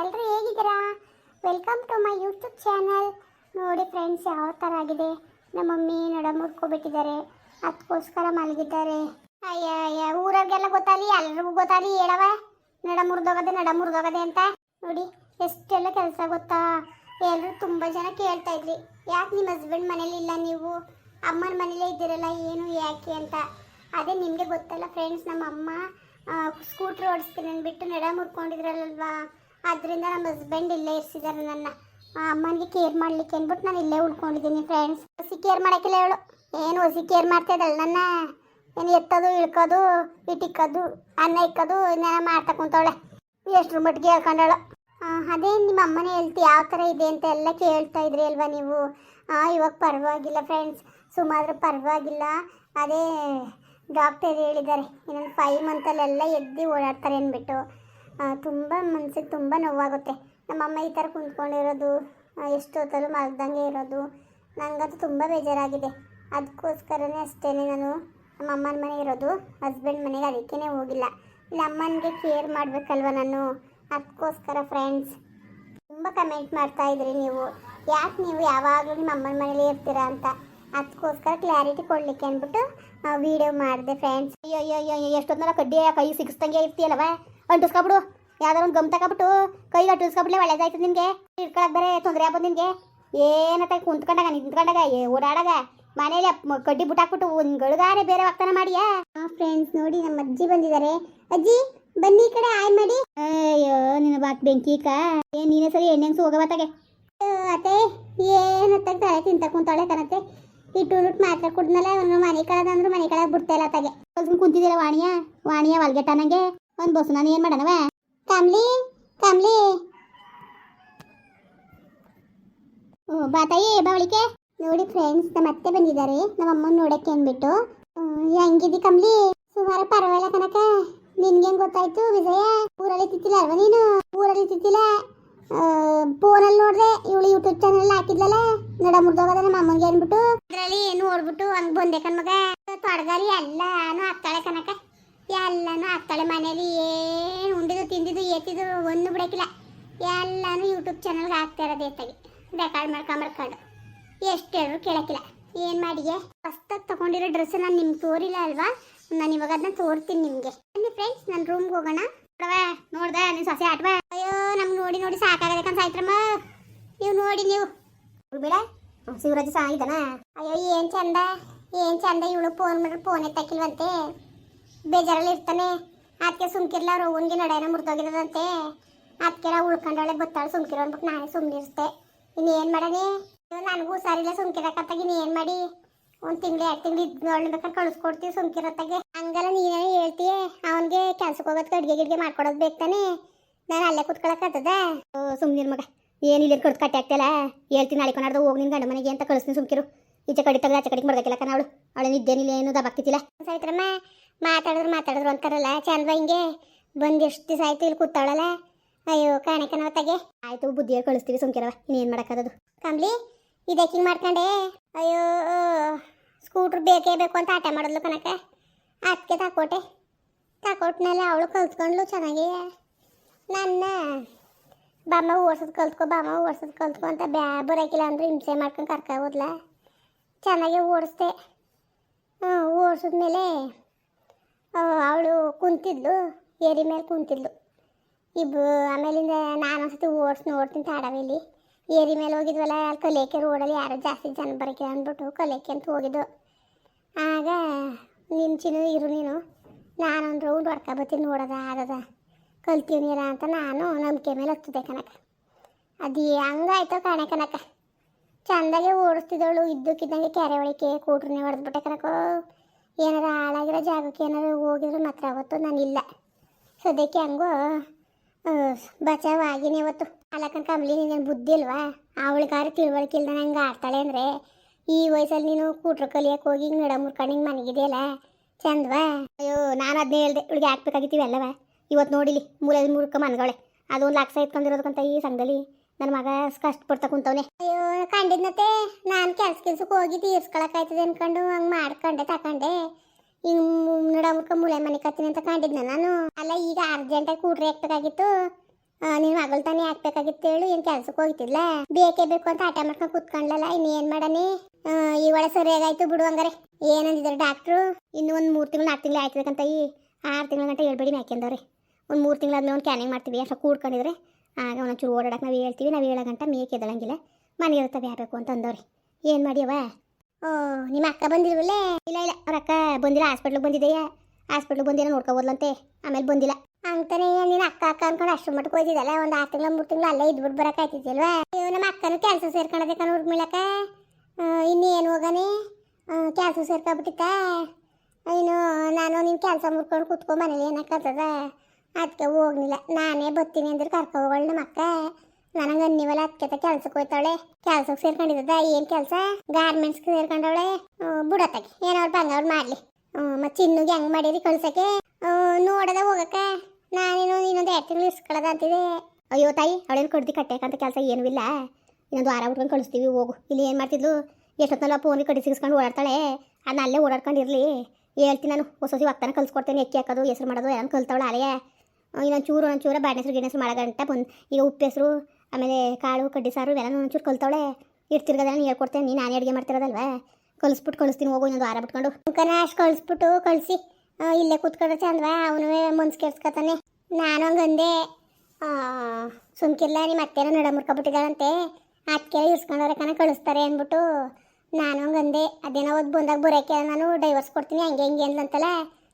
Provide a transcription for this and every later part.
ಎಲ್ಲರೂ ಹೇಗಿದ್ದೀರಾ? Welcome to my YouTube channel ನೋಡಿ ಫ್ರೆಂಡ್ಸ್ ಯಾವ ಥರ ಆಗಿದೆ? ನಮ್ಮ ಮಮ್ಮಿ ನಡ ಮುರ್ಕೊಬಿಟ್ಟಿದ್ದಾರೆ ಅದಕ್ಕೋಸ್ಕರ ಮಲಗಿದ್ದಾರೆ. ಅಯ್ಯ ಅಯ್ಯ ಊರಾಗೆಲ್ಲ ಗೊತ್ತಾಗಲಿ, ಎಲ್ರಿಗೂ ಗೊತ್ತಾಲಿ ಹೇಳವ ನಡ ಮುರಿದೋಗದೆ, ನಡ ಅಂತ. ನೋಡಿ, ಎಷ್ಟೆಲ್ಲ ಕೆಲಸ ಗೊತ್ತಾ? ಎಲ್ಲರೂ ತುಂಬ ಜನ ಕೇಳ್ತಾ ಇದ್ರಿ. ಯಾಕೆ ನಿಮ್ಮ ಹಸ್ಬೆಂಡ್ ಮನೇಲಿ ಇಲ್ಲ ನೀವು? ಅಮ್ಮನ ಮನೇಲೇ ಇದ್ದೀರಲ್ಲ, ಏನು ಯಾಕೆ ಅಂತ. ಅದೇ ನಿಮಗೆ ಗೊತ್ತಲ್ಲ ಫ್ರೆಂಡ್ಸ್ ನಮ್ಮ ಅಮ್ಮ ಸ್ಕೂಟ್ರ್ ಓಡಿಸ್ತೀನಿ ಅಂದ್ಬಿಟ್ಟು ನಡ ಮುರ್ಕೊಂಡಿದ್ರಲ್ವಾ ಅದರಿಂದ ನಮ್ಮ ಹಸ್ಬೆಂಡ್ ಇಲ್ಲೇ ಇರಿಸಿದ್ದಾರೆ ನನ್ನ. ಅಮ್ಮನಿಗೆ ಕೇರ್ ಮಾಡ್ಲಿಕ್ಕೆ ಅಂದ್ಬಿಟ್ಟು ನಾನು ಇಲ್ಲೇ ಉಳ್ಕೊಂಡಿದ್ದೀನಿ ಫ್ರೆಂಡ್ಸ್ ಹೊಸಿ ಕೇರ್ ಮಾಡೋಕ್ಕಿಲ್ಲ ಹೇಳು ಏನು ಹೊಸಿ ಕೇರ್ ಮಾಡ್ತಾ ಇದ್ದಲ್ಲ ನನ್ನ ಏನು ಎತ್ತೋದು, ಇಳ್ಕೋದು, ಇಟ್ಟಿಕ್ಕೋದು, ಅನ್ನ ಇಕ್ಕೋದು ಇನ್ನೇನ ಮಾಡ್ತಾ ಕುಂತವಳೆ. ಎಷ್ಟರ ಮಟ್ಟಿಗೆ ಹೇಳ್ಕೊಂಡಳು ಅದೇ ನಿಮ್ಮ ಅಮ್ಮನೇ ಹೇಳ್ತಿ, ಯಾವ ಥರ ಇದೆ ಅಂತ ಎಲ್ಲ ಕೇಳ್ತಾ ಇದ್ರಿ ಅಲ್ವಾ ನೀವು? ಇವಾಗ ಪರವಾಗಿಲ್ಲ ಫ್ರೆಂಡ್ಸ್ ಸುಮಾರು ಪರವಾಗಿಲ್ಲ. ಅದೇ ಡಾಕ್ಟರ್ ಹೇಳಿದ್ದಾರೆ. ಇನ್ನೊಂದು ಫೈವ್ ಮಂತಲ್ಲೆಲ್ಲ ಎದ್ದು ಓಡಾಡ್ತಾರೆ ಅಂದ್ಬಿಟ್ಟು. ತುಂಬ ಮನ್ಸಿಗೆ ತುಂಬ ನೋವಾಗುತ್ತೆ. ನಮ್ಮಮ್ಮ ಈ ಥರ ಕುಂತ್ಕೊಂಡಿರೋದು ಎಷ್ಟೊತ್ತಲ್ಲೂ ಮಲ್ದಂಗೆ ಇರೋದು ನನಗಂತೂ ತುಂಬ ಬೇಜಾರಾಗಿದೆ. ಅದಕ್ಕೋಸ್ಕರನೇ ಅಷ್ಟೇ ನಾನು ನಮ್ಮ ಅಮ್ಮನ ಮನೆ ಇರೋದು, ಹಸ್ಬೆಂಡ್ ಮನೆಗೆ ಅದಕ್ಕೇ ಹೋಗಿಲ್ಲ. ಇಲ್ಲ, ಅಮ್ಮನಿಗೆ ಕೇರ್ ಮಾಡಬೇಕಲ್ವ ನಾನು? ಅದಕ್ಕೋಸ್ಕರ ಫ್ರೆಂಡ್ಸ್, ತುಂಬ ಕಮೆಂಟ್ ಮಾಡ್ತಾ ಇದ್ರಿ ನೀವು. ಯಾಕೆ ನೀವು ಯಾವಾಗಲೂ ನಿಮ್ಮ ಅಮ್ಮನ ಮನೇಲಿ ಇರ್ತೀರಾ ಅಂತ? ಅದಕ್ಕೋಸ್ಕರ ಕ್ಲಾರಿಟಿ ಕೊಡಲಿಕ್ಕೆ ಅಂದ್ಬಿಟ್ಟು ವಿಡಿಯೋ ಮಾಡಿದೆ ಫ್ರೆಂಡ್ಸ್. ಅಯ್ಯೋ ಅಯ್ಯೋ ಅಯ್ಯೋ ಎಷ್ಟೊಂದಲ್ಲ ಕಡ್ಡಿ ಕೈ ಸಿಗಿಸ್ದಂಗೆ ಇರ್ತೀಯಲ್ಲವ ಅಂಟಿಸ್ಕೊಬಿಡು ಯಾವ್ದಾರು ಒಂದು ಗಮ್ ತಗೊಬಿಟ್ಟು ಕೈಗೆ ಅಂಟಿಸ್ಕೊಬಿಡ್ಲೆ ಒಳ್ಳೇದಾಯ್ತು ನಿನಗೆ. ಇಟ್ಕೊಳಕ್ ಬೇರೆ ತೊಂದರೆ ಆಗ್ಬೋದು ನಿನಗೆ. ಏನತ್ತ ಕುಂತ್ಕೊಂಡಾಗ, ನಿಂತ್ಕೊಂಡಾಗ, ಏ, ಓಡಾಡಾಗ ಮನೇಲಿ ಕಡ್ಡಿ ಬುಟ್ಟಾಕ್ಬಿಟ್ಟು ಒಂದು ಗಳಿಗಾರೆ ಬೇರೆ ವಾಗ್ತಾನ ಮಾಡಿಯಾ? ಫ್ರೆಂಡ್ಸ್ ನೋಡಿ ನಮ್ಮ ಅಜ್ಜಿ ಬಂದಿದ್ದಾರೆ. ಅಜ್ಜಿ, ಬನ್ನಿ ಈ ಕಡೆ ಆಯ್ ಮಾಡಿ. ಅಯ್ಯೋ, ನಿನ್ನ ಬಾಕ್ ಬೆಂಕಿಕ ಏನ್ ನೀನೇ ಸರಿ ಎಣ್ಣೆಂಗ್ಸು ಹೋಗಬತ್ತಾಗೆ ಅತ್ತೆ ಏನತ್ತಾಗ ತಲೆ ತಿಂತ ಕುಂತಾಳೆ ಈ ಟೂರುಟ್ ಮಾತ್ರ ಕುಡ್ದ್ಮೇಲೆ ಅವನು ಮನೆ ಕಳದ ಅಂದ್ರೆ ಮನೆ ಕಳಗ್ ಬಿಡ್ತಾ ಇಲ್ಲ ಅತ್ತಾಗೆ ಕುಂತಿದ್ದೀರ ವಾಣಿಯ? ವಾಣಿಯ ಒಲ್ಗೆಟ್ಟ ಒಂದ್ ಬಸ್, ನಾನು ಏನು ಮಾಡನವ ಕಮ್ಲಿ ಕಮ್ಲಿ. ಓ, ಬಾ ತಾಯಿ ಬಾವಳಿಕೆ ನೋಡಿ ಫ್ರೆಂಡ್ಸ್ ನಮ್ಮ ಅತ್ತೆ ಬಂದಿದ್ದಾರೆ. ನಮ್ಮ ಅಮ್ಮನ ನೋಡಕ್ಕೆ ಅಂದ್ಬಿಟ್ಟು. ಹೆಂಗಿದ್ದಿ ಕಮ್ಲಿ? ಸುಮಾರು ಪರವಾಗಿಲ್ಲ ಕನಕ ನಿನ್ಗೇನ್ ಗೊತ್ತಾಯ್ತು, ವಿಜಯ? ಊರಲ್ಲಿ ತಿತ್ತಿಲ್ಲ ಅಲ್ವಾ ನೀನು? ಊರಲ್ಲಿ ತಿತ್ತಿಲ್ಲ? ಫೋನಲ್ಲಿ ನೋಡ್ದೆ, ಇವಳು ಯೂಟ್ಯೂಬ್ ಚಾನಲ್ ಹಾಕಿದ್ಲಲ್ಲ? ನಡ ಮುರ್ದೋಗದ ನಮ್ಮ ಅಮ್ಮಂಗೆ ಅಂದ್ಬಿಟ್ಟು. ಅದ್ರಲ್ಲಿ ನೋಡ್ಬಿಟ್ಟು ಹಂಗ್ ಬಂದೆ ಕಣ್ಮಗ ತೊಡಗಾರಿ ಎಲ್ಲಾನು ಹಾಕ್ತಾಳೆ ಕನಕ ಎಲ್ಲಾನು ಹಾಕ್ತಾಳೆ ಮನೇಲಿ, ಏನು ಉಂಡಿದು ತಿಂದಿದ್ದು ಎತ್ತಿದ್ದು ಒಂದು ಬಿಡೋಕ್ಕಿಲ್ಲ ಎಲ್ಲಾನು ಯೂಟ್ಯೂಬ್ ಚಾನಲ್ಗೆ ಹಾಕ್ತಾ ಇರೋದು ಎತ್ತಾಗಿ ರೆಕಾರ್ಡ್ ಮಾಡ್ಕೊಂಬರ್ಕೊಂಡು ಎಷ್ಟು ಹೇಳಿದ್ರು ಕೇಳಕ್ಕಿಲ್ಲ. ಏನು ಮಾಡಿಗೆ? ಹೊಸ್ದಾಗಿ ತಗೊಂಡಿರೋ ಡ್ರೆಸ್ ನಾನು ನಿಮ್ಗೆ ತೋರಿಲ್ಲ ಅಲ್ವಾ? ನಾನು ಇವಾಗ ಅದನ್ನ ತೋರ್ತೀನಿ ನಿಮಗೆ. ಬನ್ನಿ ಫ್ರೆಂಡ್ಸ್ ನನ್ನ ರೂಮ್ಗೆ ಹೋಗೋಣ. ನೋಡವ, ನೋಡ್ದೆ ನೀನು ಸೊಸೆ ಆಟವಾ? ಅಯ್ಯೋ ನಮ್ಗೆ ನೋಡಿ ನೋಡಿ ಸಾಕಾಗದಕ್ಕಂತ ಸಾಯ್ತ್ರಮ್ಮ. ನೀವು ನೋಡಿ ನೀವು. ಬಿಡ. ಶಿವರಾಜ್ ಸಹ ಇದ್ದಾನ? ಅಯ್ಯೋ, ಏನು ಚಂದ? ಏನು ಚಂದ? ಇವಳು ಫೋನ್ ಮಾಡಿದ್ರೆ ಫೋನ್ ಎತ್ತಕ್ಕಿಲ್ವಂತೆ. ಬೇಜಾರಲ್ಲಿ ಇರ್ತಾನೆ. ಅದಕ್ಕೆ ಸುಮ್ಕಿರ್ಲ ಅವ್ರ ಅವ್ವನ್ಗೆ ನಡೆಯನ ಮುರಿದೋಗಿರೋದಂತೆ ಅದಕ್ಕೆಲ್ಲ ಉಳ್ಕೊಂಡವಳೆ ಗೊತ್ತಾಳೆ ಸುಮ್ಕಿರೋ ಅಂದ್ಬಿಟ್ಟು ನಾನೇ ಸುಮ್ಮನಿರ್ತೆ ಇನ್ನೇನು ಮಾಡನಿ ನನಗೂ ಹುಷಾರಿಲ್ಲ ಸುಮ್ಕಿರಕತ್ತಾಗ ಏನು ಮಾಡಿ? ಒಂದು ತಿಂಗಳು ಎರಡು ತಿಂಗಳು ಇದ್ದು ಬೇಕಾದ್ರೆ ಕಳಿಸ್ಕೊಡ್ತೀವಿ ಸುಮ್ಕಿರತ್ತಾಗೆ. ಹಂಗಲ್ಲ ನೀನೇ ಹೇಳ್ತೀಯ ಅವನಿಗೆ ಕೆಲ್ಸಕ್ಕೆ ಹೋಗೋದಕ್ಕೆ ಅಡುಗೆ ಗಿಡ್ಗೆ ಮಾಡ್ಕೊಡೋದು ಬೇಕು ತಾನೆ. ನಾನು ಅಲ್ಲೇ ಕುತ್ಕೊಳಕತ್ತದ ಸುಮ್ಮನಿರ್ ಮಗ. ಏನಿಲ್ಲ ಕಡ್ದು ಕಟ್ಟಿ ಆಗ್ತಲ್ಲ ಹೇಳ್ತೀನಿ ನಾಳೆ ಕೊನಾಡ್ದು ಹೋಗಿ ನಿನ್ನ ಗಂಡ ಮನೆಗೆ ಅಂತ ಕಳಿಸ್ತೀನಿ ಸುಮ್ಕಿರು. ಈಚೆ ಕಡೆ ತೆಗೆದು ಆಚೆ ಕಡೆಗೆ ಮಾಡ್ಬೇಕಿಲ್ಲ ಕಣ ಅವಳು. ಅವಳು ನಿದ್ದೇನಿಲ್ಲ ಏನು ದಬಾಕ್ತಿಲ್ಲ ಸಾಯ್ತ್ರಮ್ಮ ಮಾತಾಡಿದ್ರು ಮಾತಾಡಿದ್ರು ಅಂತಾರಲ್ಲ ಚಂದ ಹಿಂಗೆ ಬಂದು ಎಷ್ಟು ದಿವಸ ಆಯ್ತು ಇಲ್ಲಿ ಕೂತಾಳಲ್ಲ? ಅಯ್ಯೋ ಕಾಣಕನವತ್ತಾಗೆ ಆಯ್ತು ಬುದ್ಧಿ ಹೇಳಿ ಕಳಿಸ್ತೀವಿ ಸುಮ್ಕಿರವ ಇನ್ನೇನು ಮಾಡೋಕ್ಕದು ಕಂಬ್ಲಿ ಇದಕ್ಕಿಂಗ್ ಮಾಡ್ಕೊಂಡೆ? ಅಯ್ಯೋ, ಸ್ಕೂಟ್ರ್ ಬೇಕೇ ಬೇಕು ಅಂತ ಆಟ ಮಾಡಿದ್ಲು ಕನಕ ಅದಕ್ಕೆ ತಕೊಟ್ಟೆ. ತಕೊಟ್ನಲ್ಲ ಅವಳು ಕಲ್ತ್ಕೊಂಡ್ಲು ಚೆನ್ನಾಗಿ. ನನ್ನ ಬಾಮ ಓಡ್ಸೋದು ಕಲ್ತ್ಕೊ ಬಾಮ ಓಡ್ಸೋದು ಕಲ್ತ್ಕೊ ಅಂತ ಬ್ಯಾ ಬರೋಕಿಲ್ಲ ಅಂದ್ರೆ ಹಿಂಸೆ ಮಾಡ್ಕೊಂಡು ಕರ್ಕ ಹೋದ್ಲ? ಚೆನ್ನಾಗಿ ಓಡಿಸ್ದೆ. ಹ್ಞೂ ಓಡಿಸಿದ್ಮೇಲೆ ಅವಳು ಕುಂತಿದ್ಲು, ಏರಿ ಮೇಲೆ ಕುಂತಿದ್ಲು. ಇಬ್ಬ ಆಮೇಲಿಂದ ನಾನು ಒಂದ್ಸತಿ ಓಡಿಸಿ ನೋಡ್ತೀನಿ ತಾಡವಿಲ್ಲಿ ಏರಿ ಮೇಲೆ ಹೋಗಿದ್ವಲ್ಲ, ಅಲ್ಲಿ ಕಲಿಯಕ್ಕೆ ರೋಡಲ್ಲಿ ಯಾರು ಜಾಸ್ತಿ ಜನ ಬರಕ್ಕೆ ಅಂದ್ಬಿಟ್ಟು ಕಲಿಯಕ್ಕೆ ಅಂತ ಹೋಗಿದ್ದು. ಆಗ ನಿನ್ನ ಚಿನ್ನ ಇರು ನೀನು. ನಾನೊಂದು ರೌಂಡ್ ಹೊಡ್ಕೊಬತ್ತೀನಿ ನೋಡೋದ ಆಗದ ಕಲ್ತೀನಿರ ಅಂತ ನಾನು ನಂಬಿಕೆ ಮೇಲೆ ಹತ್ತದೆ ಕನಕ ಅದು ಹಂಗಾಯ್ತು ಕಾಣೆ ಕನಕ ಚಂದಾಗೆ ಓಡಿಸ್ತಿದ್ದವಳು, ಇದ್ದಕ್ಕಿದ್ದಂಗೆ ಕೆರೆ ಒಳಕ್ಕೆ ಕೂಟ್ರನ್ನೇ ಹೊಡೆದ್ಬಿಟ್ಟೆ ಕನಕೋ ಏನಾರ ಹಾಳಾಗಿರೋ ಜಾಗಕ್ಕೆ ಏನಾರು ಹೋಗಿದ್ರೆ ಮಾತ್ರ ಅವತ್ತು ಇಲ್ಲ. ಸದ್ಯಕ್ಕೆ ಹಂಗೋ ಬಚಾವ್ ಆಗಿನಿ ಇವತ್ತು ಅಲ್ಲಕ್ಕ ಕಮ್ಲಿ ನೀನೇನು ಬುದ್ಧಿ ಇಲ್ವಾ? ಅವಳಿಗಾರು ತಿಳುವಳಿಕೆ ಇಲ್ದ ನಂಗೆ ಆಡ್ತಾಳೆ ಅಂದರೆ ಈ ವಯಸ್ಸಲ್ಲಿ ನೀನು ಕೂಟ್ರು ಕಲಿಯಕ್ಕೆ ಹೋಗಿ ಹಿಂಗೆ ನಡ ಮುರ್ಕೊಂಡು ಹಿಂಗೆ ಮನೆಗಿದೆಯಲ್ಲ? ಚಂದವಾ? ಅಯ್ಯೋ, ನಾನು ಅದನ್ನೇ ಹೇಳ್ದೆ ಇವಳಿಗೆ ಹಾಕ್ಬೇಕಾಗಿತ್ತೀವಿ ಅಲ್ಲವಾ? ಇವತ್ತು ನೋಡಿಲಿ ಮೂಲೆ ಮುರ್ಕ ಮನ್ಗಳೇ ಅದೊಂದು ಲಕ್ಷ ಇಟ್ಕೊಂಡಿರೋದಕ್ಕಂತ ಈ ಸಂಘದಲ್ಲಿ. ನನ್ನ ಮಗ ಕಷ್ಟಪಡ್ತಾ ಕುಂತವನೆ. ಅಯ್ಯೋ ಕಂಡಿದ್ನತೆ ನಾನು ಕೆಲ್ಸ ಕೆಲ್ಸಕ್ಕೆ ಹೋಗಿ ತೀರ್ಸ್ಕೊಳಕಾಯ್ತದೆ ಅನ್ಕೊಂಡು ಹಂಗೆ ಮಾಡ್ಕೊಂಡೆ, ತಕೊಂಡೆ. ಹಿಂಗೆ ನಡ ಮುಳೆ ಮನೆ ಕತ್ತೀನಿ ಅಂತ ಕಂಡಿದ್ನ ನಾನು. ಅಲ್ಲ, ಈಗ ಅರ್ಜೆಂಟಾಗಿ ಕೂಡ್ರಿ ಹಾಕ್ಬೇಕಾಗಿತ್ತು ನೀನು ಮಗಳು ತಾನೆ ಹಾಕ್ಬೇಕಾಗಿತ್ತು ಹೇಳು, ಏನು ಕೆಲ್ಸಕ್ಕೆ ಹೋಗ್ತಿದ್ಲ? ಬೇಕೇ ಬೇಕು ಅಂತ ಆಟ ಮಾಡ್ಕೊಂಡು ಕೂತ್ಕೊಂಡ್ಲಲ್ಲ ಏನ್ ಮಾಡನಿ ಈ ಒಳ ಸರಿಯಾಗಾಯ್ತು ಬಿಡು ಹಂಗಾರೆ. ಏನಂದಿದ್ರು ಡಾಕ್ಟ್ರು ಇನ್ನು ಒಂದು ಮೂರು ತಿಂಗಳು ನಾಲ್ಕು ತಿಂಗಳು ಆಯ್ತದಕ್ಕಂತ ಈ ಆರು ತಿಂಗಳ ಗಂಟೆ ಹೇಳ್ಬೇಡಿ ಮ್ಯಾಕೆಂದವ್ರೆ. ಒಂದು ಮೂರು ತಿಂಗಳಾದ್ಮೇಲೆ ಒಂದು ಕ್ಯಾನಿಂಗ್ ಮಾಡ್ತೀವಿ ಅಷ್ಟು ಕೂಡ್ಕೊಂಡಿದ್ರೆ. ಆಗ ಒಂಚೂರು ಓಡಾಡಕ್ಕೆ ನಾವು ಹೇಳ್ತೀವಿ, ನಾವು ಹೇಳೋ ಗಂಟ ಮೇಕೆ ಮನೆ ಇರ್ತವೆ ಯಾಬೇಕು ಅಂತ ಅಂದವ್ರಿ. ಏನು ಮಾಡಿಯವ? ಓ, ನಿಮ್ಮ ಅಕ್ಕ ಬಂದಿಲ್ವಲ್ಲೇ? ಇಲ್ಲ ಇಲ್ಲ, ಅವ್ರ ಅಕ್ಕ ಬಂದಿಲ್ಲ ಹಾಸ್ಪಿಟ್ಲಿಗೆ ಬಂದಿದೆಯಾ? ಹಾಸ್ಪಿಟ್ಲಿಗೆ ಬಂದಿಲ್ಲ ನೋಡ್ಕೊಬೋದ್ಲಂತೆ ಆಮೇಲೆ ಬಂದಿಲ್ಲ. ಅಂತಾನೆ, ನಿನ್ನ ಅಕ್ಕ ಅಕ್ಕ ಅನ್ಕೊಂಡು ಅಷ್ಟು ಮಟ್ಟಕ್ಕೆ ಹೋಗಿದ್ದಲ್ಲ ಒಂದು ಆರು ತಿಂಗಳು, ಮೂರು ತಿಂಗಳು ಅಲ್ಲೇ ಇದ್ಬಿಟ್ಟು ಬರಕ್ಕೆ ಆಯ್ತಿದ್ದಿಲ್ವಾ ಅಯ್ಯೋ, ನಮ್ಮ ಅಕ್ಕನೂ ಕ್ಯಾನ್ಸರ್ ಸೇರ್ಕೊಂಡದೆ ಕಣ ಉರ್ಮಿಳಕ್ಕ ಇನ್ನೇನು ಹೋಗನೆ? ಕ್ಯಾನ್ಸರ್ ಸೇರ್ಕೊಬಿಟ್ಟಿತ್ತ? ಇನ್ನು ನಾನು ನಿನ್ನ ಕ್ಯಾನ್ಸರ್ ಮುರ್ಕೊಂಡು ಕೂತ್ಕೊಂಡು ಮನೇಲಿ ಏನಕ್ಕಂತದ? ಅದಕ್ಕೆ ಹೋಗ್ಲಿಲ್ಲ ನಾನೇ ಬರ್ತೀನಿ ಅಂದ್ರೆ ಕರ್ಕೊ ಹೋಗೋಳ್ ನಮ್ಮ ಅಕ್ಕ ನನಗೆ ಅನ್ನಿವಲ್ಲ ಅದಕ್ಕೆ ಕೆಲ್ಸಕ್ಕೆ ಹೋಯ್ತಾಳೆ ಕೆಲ್ಸಕ್ಕೆ ಸೇರ್ಕೊಂಡಿದ್ದ ಏನು ಕೆಲಸ? ಗಾರ್ಮೆಂಟ್ಸ್ಗೆ ಸೇರ್ಕೊಂಡವಳೆ. ಬುಡತ್ತಾಗೆ ಏನವ್ರು ಬಂದವ್ರು ಮಾಡ್ಲಿ. ಮತ್ತೆ ಚಿನ್ನುಗೆ ಹೆಂಗ್ ಮಾಡಿರಿ ಕಳ್ಸಕ್ಕೆ ನೋಡದ ಹೋಗಕ್ಕ. ನಾನೇನು ಇನ್ನೊಂದು ಎರಡು ತಿಂಗಳು ಇಸ್ಕೊಳ್ಳೋದ ಅಂತಿದೆ. ಅಯ್ಯೋ ತಾಯಿ, ಅವಳೇನು ಕೊಡ್ದಿ ಕಟ್ಟಬೇಕಂತ ಕೆಲಸ ಏನೂ ಇಲ್ಲ. ಇನ್ನೊಂದು ವಾರ ಹುಡ್ಕೊಂಡು ಕಳಿಸ್ತೀವಿ, ಹೋಗು. ಇಲ್ಲಿ ಏನು ಮಾಡ್ತಿದ್ಲು? ಎಷ್ಟೊತ್ತಲ್ಲ ಫೋನ್ಗೆ ಕಡಿ ಸಿಗಿಸ್ಕೊಂಡು ಓಡಾಡ್ತಾಳೆ. ಅದನ್ನ ಅಲ್ಲೇ ಓಡಾಡ್ಕೊಂಡಿರ್ಲಿ. ಹೇಳ್ತೀನಿ ನಾನು ಹೊಸ ಹೊಸ ಒತ್ತನ ಕಲ್ಸ್ಕೊಡ್ತೇನೆ, ಎಕ್ಕಿ ಹಾಕೋದು, ಹೆಸರು ಮಾಡೋದು ಏನು ಕಲ್ತಾವಳೆ ಅಲೆಯ ಇನ್ನೊಂದು ಚೂರು, ಒಂಚೂರು ಚೂರ ಬಾಡಿನ ಹೆಸರು ಗಿಡ ಹೆಸರು ಮಾಡಗಂಟ ಬಂದು ಈಗ ಉಪ್ಪು ಹೆಸರು, ಆಮೇಲೆ ಕಾಳು, ಕಡ್ಡಿ ಸಾರು ಇವೆಲ್ಲ ಒಂಚೂರು ಕಲ್ತವಳೆ. ಇರ್ತಿರ್ಗದಲ್ಲ ನೀನು ಹೇಳ್ಕೊಡ್ತೇನೆ, ನೀನು ನಾನೇ ಅಡುಗೆ ಮಾಡ್ತಿರೋದಲ್ವಾ? ಕಲಿಸ್ಬಿಟ್ಟು ಕಳಿಸ್ತೀನಿ ಹೋಗು ಇನ್ನೊಂದು ವಾರ ಬಿಟ್ಕೊಂಡು. ಮುಖನ ಅಷ್ಟು ಕಳಿಸ್ಬಿಟ್ಟು ಕಳಿಸಿ. ಇಲ್ಲೇ ಕೂತ್ಕೊಂಡ್ರೆ ಚಂದವಾ ಅವನು ಮನ್ಸು ಕೆಡ್ಸ್ಕೊತಾನೆ. ನಾನು ಹಂಗಂದೆ ಸುಮ್ಕಿರ್ಲ ನಿಮ್ಮ ಅತ್ತೆನ ನಡ ಮುರ್ಕೊಬಿಟ್ಟಿದ್ದಾರಂತೆ ಅದಕ್ಕೆ ಇರ್ಸ್ಕೊಂಡವ್ರೆ ಕಣ ಕಳಿಸ್ತಾರೆ ಅಂದ್ಬಿಟ್ಟು ನಾನು ಹಂಗಂದೆ, ಅದೇನೋ ಓದ್ ಬಂದಾಗ ಬರೋಕೆ ನಾನು ಡೈವರ್ಸ್ ಕೊಡ್ತೀನಿ, ಹಂಗೆ ಹಿಂಗೆ ಅಂದಂತಲ್ಲ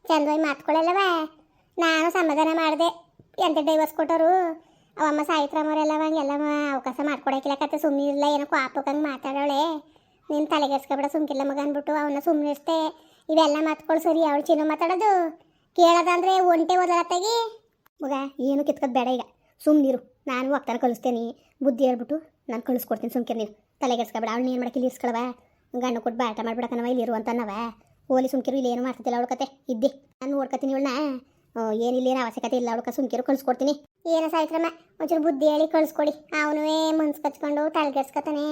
ಚಂದವಾಗಿ ಮಾತ್ಕೊಳ್ಳಲ್ಲವ? ನಾನು ಸಮಾಧಾನ ಮಾಡಿದೆ. ಎಂತ ಡೈವರ್ಸ್ ಕೊಟ್ಟರು? ಅವಮ್ಮ ಸಾಯಿತ್ರಮ್ಮರೆಲ್ಲ ಹಂಗೆಲ್ಲ ಅವಕಾಶ ಮಾಡ್ಕೊಡಕ್ಕಿಲ್ಲ ಕತೆ. ಸುಮ್ಮನೆ ಇಲ್ಲ ಏನೋ ಕಾಪಕ್ಕಂಗೆ ಮಾತಾಡೋಳೆ. ನೀನು ತಲೆಗೆಡ್ಸ್ಕೊಬೇಡ ಸುಮ್ಕಿಲ್ಲ ಮಗ ಅಂದ್ಬಿಟ್ಟು ಅವನ್ನ ಸುಮ್ಮನೆ ಇಷ್ಟೇ ಇವೆಲ್ಲ ಮಾತ್ಕೊಳ್ಳಿ ಸರಿ, ಅವಳು ಚಿನ್ನ ಮಾತಾಡೋದು. ಕೇಳೋದಂದ್ರೆ ಒಂಟೆ ಓದಲತ್ತಾಗಿ ಮಗ, ಏನು ಕಿತ್ಕೋದು ಬೇಡ ಈಗ. ಸುಮ್ಮನಿರು ನಾನು ಹೋಗ್ತಾನೆ ಕಲಿಸ್ತೇನೆ ಬುದ್ಧಿ ಹೇಳ್ಬಿಟ್ಟು ನಾನು ಕಳಿಸ್ಕೊಡ್ತೀನಿ ಸುಮ್ಕಿರ್ ನೀನು ತಲೆಗೆಸ್ಕೊಬೇಡ ಅವಳು ಏನು ಮಾಡಕ್ಕೆ ಇಲ್ಲಿ ಇಸ್ಕೊಳವ ಗಂಡು ಕೊಟ್ಟು ಬಾಟ ಮಾಡ್ಬಿಡಕನವ ಇಲ್ಲಿ ಇರು ಅಂತನವ ಓಲಿ ಸುಮ್ಕಿರು ಇಲ್ಲಿ ಏನು ಮಾಡ್ತಿದ್ದಿಲ್ಲ ಅವಳ ಕತೆ. ಇದ್ದೆ. ನಾನು ನೋಡ್ಕೊತೀನಿ ಇವಳನ್ನ. ಏನಿಲ್ಲ ಏನು ಅವಶ್ಯಕತೆ ಇಲ್ಲ, ಅವಳು ಸುಮ್ಕಿರು ಕಳ್ಸ್ಕೊಡ್ತೀನಿ. ಏನೋ ಸಾಯಿತ್ರಮ್ಮ ಒಂಚೂರು ಬುದ್ಧಿ ಹೇಳಿ ಕಳ್ಸ್ಕೊಡಿ. ಅವನುವೇ ಮನ್ಸು ಕಚ್ಕೊಂಡು ತಲೆಗೆಡ್ಸ್ಕೊತಾನೆ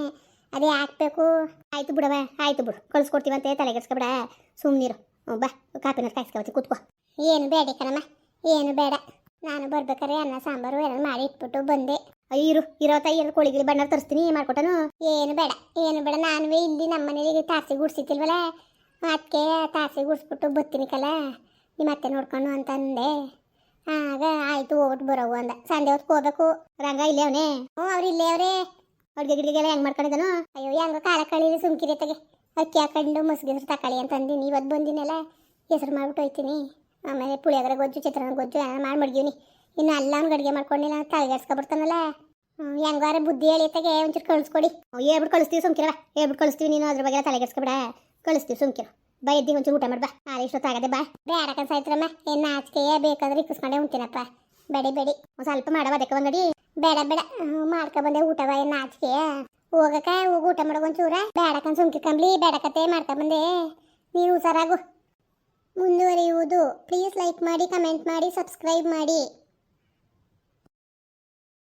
ಅದೇ ಹಾಕ್ಬೇಕು ಆಯ್ತು ಬಿಡವ ಆಯ್ತು ಬಿಡು. ಕಳ್ಸ್ಕೊಡ್ತೀವಂತೆ ತಲೆಗೆಡ್ಸ್ಕೊಬೇಡ ಸುಮ್ಮನಿರು ಬಾ, ಕಾಪಿನ ಕಾಯಿಸ್ಕೊಬತ್ತಿ ಕೂತ್ಕೋ. ಏನು ಬೇಡ ಕಣಮ್ಮ ಏನು ಬೇಡ. ನಾನು ಬರ್ಬೇಕಾರೆ ಅನ್ನ, ಸಾಂಬಾರು ಎಲ್ಲ ಮಾಡಿ ಇಟ್ಬಿಟ್ಟು ಬಂದೆ. ಇರು, ಇರೋ ತಾಯಿ ಕೋಳಿಗಿಳಿ ಬಣ್ಣ ತರಿಸ್ತೀನಿ, ಮಾಡ್ಕೊಟ್ಟನು. ಏನು ಬೇಡ ಏನು ಬೇಡ. ನಾನುವೇ ಇಲ್ಲಿ ನಮ್ಮ ಮನೇಲಿ ತಾಸಿ ಗುಡ್ಸಿತ್ತಿಲ್ವಲ್ಲ ಅದಕ್ಕೆ ತಾಸಿ ಗುಡ್ಸ್ಬಿಟ್ಟು ಬರ್ತೀನಿ ಕಲ. ನಿಮ್ಮ ಅತ್ತೆ ನೋಡ್ಕೊಂಡು ಅಂತಂದೆ. ಆಗ ಆಯ್ತು ಹೋಗ್ಬಿಟ್ಟು ಬರೋವು ಅಂದ. ಸಂಡೆ ಹೊತ್ತು ಹೋಗ್ಬೇಕು. ರಂಗ ಇಲ್ಲೇ ಅವನೇ. ಹ್ಞೂ, ಅವ್ರು ಇಲ್ಲೇ ಅವರೇ. ಅಡುಗೆ ಗಿಡಿಗೆಲ್ಲ ಹೆಂಗೆ ಮಾಡ್ಕೊಂಡಿದ್ದಾನು. ಅಯ್ಯೋ, ಹೆಂಗ ಕಾಲ ಕಳೀರಿ ಸುಮ್ಕಿರಿ ತೆಗೆ ಅಕ್ಕಿ ಹಾಕೊಂಡು ಮಸ್ಗೆ ಹೆಸರು ತಕೊಳ್ಳಿ ಅಂತಂದಿನಿ. ಇವತ್ತು ಬಂದಿನಲ್ಲ, ಹೆಸರು ಮಾಡ್ಬಿಟ್ಟು ಹೋಯ್ತೀನಿ. ಆಮೇಲೆ ಪುಳಿಯೋಗರೆ ಗೊಜ್ಜು, ಚಿತ್ರಾನ್ನ ಗೊಜ್ಜು ಮಾಡಿ ಮಡ್ಗೀನಿ ಇನ್ನು ಅಲ್ಲ ಅವ್ನಿಗೆ ಅಡುಗೆ ಮಾಡ್ಕೊಂಡಿಲ್ಲ ತಲೆಗೆಡ್ಸ್ಕೊಬಿಡ್ತಾನಲ್ಲ ಹೆಂಗಾರ ಬುದ್ಧಿ ಹೇಳಿ ತೆಗೆ ಒಂಚೂರು ಕಳಿಸ್ಕೊಡಿ. ಹೇಳ್ಬಿಟ್ಟು ಕಳಿಸ್ತೀವಿ ಸುಮ್ಕಿರವ ಹೇಳ್ಬಿಟ್ಟು ಕಳಿಸ್ತೀವಿ ನೀನು, ಅದ್ರ ಬಗ್ಗೆ ತಲೆಗೆಡ್ಸ್ಕೊಬಿಡ ಕಳಿಸ್ತೀವಿ ಸುಮ್ಕಿರು. ಬಾ, ಎದ್ದಿ ಒಂಚೂರು ಊಟ ಮಾಡ್ಬಾ ನಾಳೆ ಇಷ್ಟೊತ್ತಾಗದೆ ಬಾ. ಬೇಡ ಕನ್ಸಾಯ್ತ್ರಮ್ಮ ಏನು ನಾಚಿಕೆ, ಬೇಕಾದ್ರೆ ಇಕ್ಕಿಸ್ಕೊಂಡೆ ಉಂಟಿನಪ್ಪ ಬೇಡಿ ಬೇಡಿ. ಒಂದ್ ಸ್ವಲ್ಪ ಮಾಡವ ಅದಕ್ಕೆ ಒಂದಡಿ. ಬೇಡ ಬೇಡ. ಮಾಡ್ಕೊ ಬಂದೆ ಊಟ ಬಾ, ಏನ್ ನಾಚಿಕೆ. ಹೋಗಕ ಹೋಗಿ, ಊಟ ಮಾಡೋ ಒಂಚೂರ. ಬೇಡಕನ್ ಸುಮ್ಕಿ ಕಂಬ್ಲಿ ಬೇಡಕತೆ ಮಾಡ್ಕೊ ಬಂದೆ. ನೀವು ಹುಷಾರಾಗು. ಮುಂದುವರಿಯುವುದು. ಪ್ಲೀಸ್ ಲೈಕ್ ಮಾಡಿ ಕಮೆಂಟ್ ಮಾಡಿ ಸಬ್ಸ್ಕ್ರೈಬ್ ಮಾಡಿ.